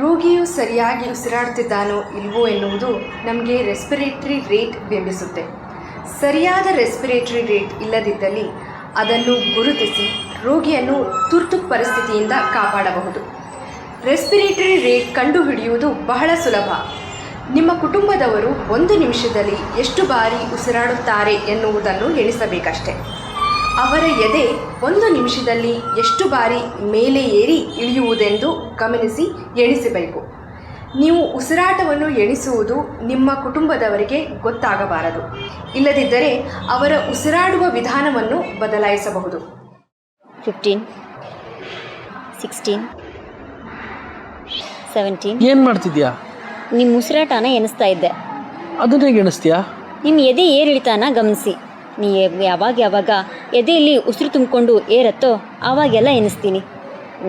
ರೋಗಿಯು ಸರಿಯಾಗಿ ಉಸಿರಾಡ್ತಿದ್ದಾನೋ ಇಲ್ವೋ ಎನ್ನುವುದು ನಮಗೆ ರೆಸ್ಪಿರೇಟರಿ ರೇಟ್ ಬಿಂಬಿಸುತ್ತೆ ಸರಿಯಾದ ರೆಸ್ಪಿರೇಟರಿ ರೇಟ್ ಇಲ್ಲದಿದ್ದಲ್ಲಿ ಅದನ್ನು ಗುರುತಿಸಿ ರೋಗಿಯನ್ನು ತುರ್ತು ಪರಿಸ್ಥಿತಿಯಿಂದ ಕಾಪಾಡಬಹುದು. ರೆಸ್ಪಿರೇಟರಿ ರೇಟ್ ಕಂಡುಹಿಡಿಯುವುದು ಬಹಳ ಸುಲಭ. ನಿಮ್ಮ ಕುಟುಂಬದವರು ಒಂದು ನಿಮಿಷದಲ್ಲಿ ಎಷ್ಟು ಬಾರಿ ಉಸಿರಾಡುತ್ತಾರೆ ಎನ್ನುವುದನ್ನು ಎಣಿಸಬೇಕಷ್ಟೆ. ಅವರ ಎದೆ ಒಂದು ನಿಮಿಷದಲ್ಲಿ ಎಷ್ಟು ಬಾರಿ ಮೇಲೆ ಏರಿ ಇಳಿಯುವುದೆಂದು ಗಮನಿಸಿ ಎಣಿಸಬೇಕು. ನೀವು ಉಸಿರಾಟವನ್ನು ಎಣಿಸುವುದು ನಿಮ್ಮ ಕುಟುಂಬದವರಿಗೆ ಗೊತ್ತಾಗಬಾರದು. ಇಲ್ಲದಿದ್ದರೆ ಅವರ ಉಸಿರಾಡುವ ವಿಧಾನವನ್ನು ಬದಲಾಯಿಸಬಹುದು. ಫಿಫ್ಟೀನ್ ಸಿಕ್ಸ್ಟೀನ್ ಸೆವೆಂಟೀನ್ ಏನು ಮಾಡ್ತಿದ್ಯಾ? ನಿಮ್ಮ ಉಸಿರಾಟನ ಎಣಿಸ್ತಾ ಇದ್ದೆ. ಅದನ್ನ ಹೇಗೆ ಎಣಿಸ್ತೀಯಾ? ನಿಮ್ಮ ಎದೆ ಏರಿಳಿತಾನ ಗಮನಿಸಿ. ನೀ ಯಾವಾಗ ಯಾವಾಗ ಎದೆಯಲ್ಲಿ ಉಸಿರು ತುಂಬಿಕೊಂಡು ಏರತ್ತೋ ಆವಾಗೆಲ್ಲ ಎನಿಸ್ತೀನಿ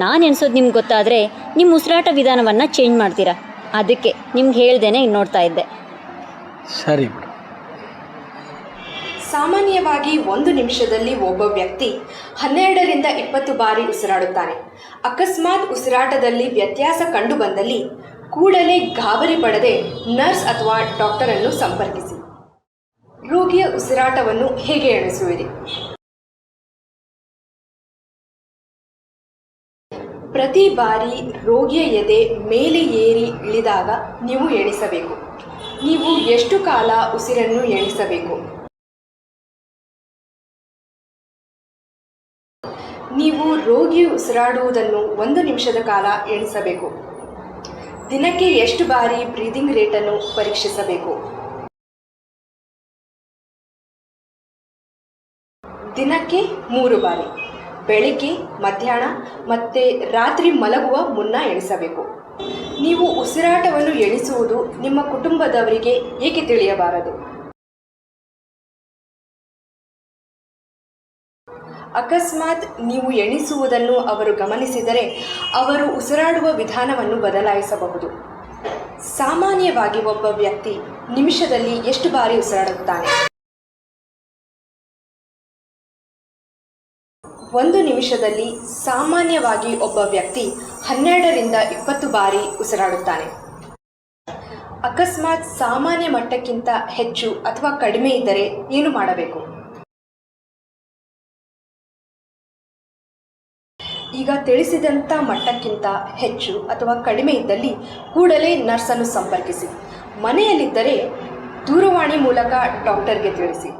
ನಾನು ಎನಿಸೋದು ನಿಮ್ಗೆ ಗೊತ್ತಾದರೆ ನಿಮ್ಮ ಉಸಿರಾಟ ವಿಧಾನವನ್ನು ಚೇಂಜ್ ಮಾಡ್ತೀರಾ? ಅದಕ್ಕೆ ನಿಮ್ಗೆ ಹೇಳ್ದೇನೆ ನೋಡ್ತಾ ಇದ್ದೆ. ಸರಿ ಸಾಮಾನ್ಯವಾಗಿ ಒಂದು ನಿಮಿಷದಲ್ಲಿ ಒಬ್ಬ ವ್ಯಕ್ತಿ ಹನ್ನೆರಡರಿಂದ ಇಪ್ಪತ್ತು ಬಾರಿ ಉಸಿರಾಡುತ್ತಾನೆ. ಅಕಸ್ಮಾತ್ ಉಸಿರಾಟದಲ್ಲಿ ವ್ಯತ್ಯಾಸ ಕಂಡುಬಂದಲ್ಲಿ ಕೂಡಲೇ ಗಾಬರಿ ಪಡದೆ ನರ್ಸ್ ಅಥವಾ ಡಾಕ್ಟರನ್ನು ಸಂಪರ್ಕಿಸಿ. ರೋಗಿಯ ಉಸಿರಾಟವನ್ನು ಹೇಗೆ ಎಣಿಸುವಿರಿ? ಪ್ರತಿ ಬಾರಿ ರೋಗಿಯ ಎದೆ ಮೇಲೆ ಏರಿ ಇಳಿದಾಗ ನೀವು ಎಣಿಸಬೇಕು. ನೀವು ಎಷ್ಟು ಕಾಲ ಉಸಿರನ್ನು ಎಣಿಸಬೇಕು? ನೀವು ರೋಗಿ ಉಸಿರಾಡುವುದನ್ನು ಒಂದು ನಿಮಿಷದ ಕಾಲ ಎಣಿಸಬೇಕು. ದಿನಕ್ಕೆ ಎಷ್ಟು ಬಾರಿ ಬ್ರೀದಿಂಗ್ ರೇಟನ್ನು ಪರೀಕ್ಷಿಸಬೇಕು? ದಿನಕ್ಕೆ ಮೂರು ಬಾರಿ. ಬೆಳಿಗ್ಗೆ, ಮಧ್ಯಾಹ್ನ ಮತ್ತು ರಾತ್ರಿ ಮಲಗುವ ಮುನ್ನ ಎಣಿಸಬೇಕು. ನೀವು ಉಸಿರಾಟವನ್ನು ಎಣಿಸುವುದು ನಿಮ್ಮ ಕುಟುಂಬದವರಿಗೆ ಏಕೆ ತಿಳಿಯಬಾರದು? ಅಕಸ್ಮಾತ್ ನೀವು ಎಣಿಸುವುದನ್ನು ಅವರು ಗಮನಿಸಿದರೆ ಅವರು ಉಸಿರಾಡುವ ವಿಧಾನವನ್ನು ಬದಲಾಯಿಸಬಹುದು. ಸಾಮಾನ್ಯವಾಗಿ ಒಬ್ಬ ವ್ಯಕ್ತಿ ನಿಮಿಷದಲ್ಲಿ ಎಷ್ಟು ಬಾರಿ ಉಸಿರಾಡುತ್ತಾನೆ? ಒಂದು ನಿಮಿಷದಲ್ಲಿ ಸಾಮಾನ್ಯವಾಗಿ ಒಬ್ಬ ವ್ಯಕ್ತಿ ಹನ್ನೆರಡರಿಂದ ಇಪ್ಪತ್ತು ಬಾರಿ ಉಸಿರಾಡುತ್ತಾನೆ. ಅಕಸ್ಮಾತ್ ಸಾಮಾನ್ಯ ಮಟ್ಟಕ್ಕಿಂತ ಹೆಚ್ಚು ಅಥವಾ ಕಡಿಮೆ ಇದ್ದರೆ ಏನು ಮಾಡಬೇಕು? ಈಗ ತಿಳಿಸಿದಂಥ ಮಟ್ಟಕ್ಕಿಂತ ಹೆಚ್ಚು ಅಥವಾ ಕಡಿಮೆ ಇದ್ದಲ್ಲಿ ಕೂಡಲೇ ನರ್ಸನ್ನು ಸಂಪರ್ಕಿಸಿ. ಮನೆಯಲ್ಲಿದ್ದರೆ ದೂರವಾಣಿ ಮೂಲಕ ಡಾಕ್ಟರ್ಗೆ ತಿಳಿಸಿ.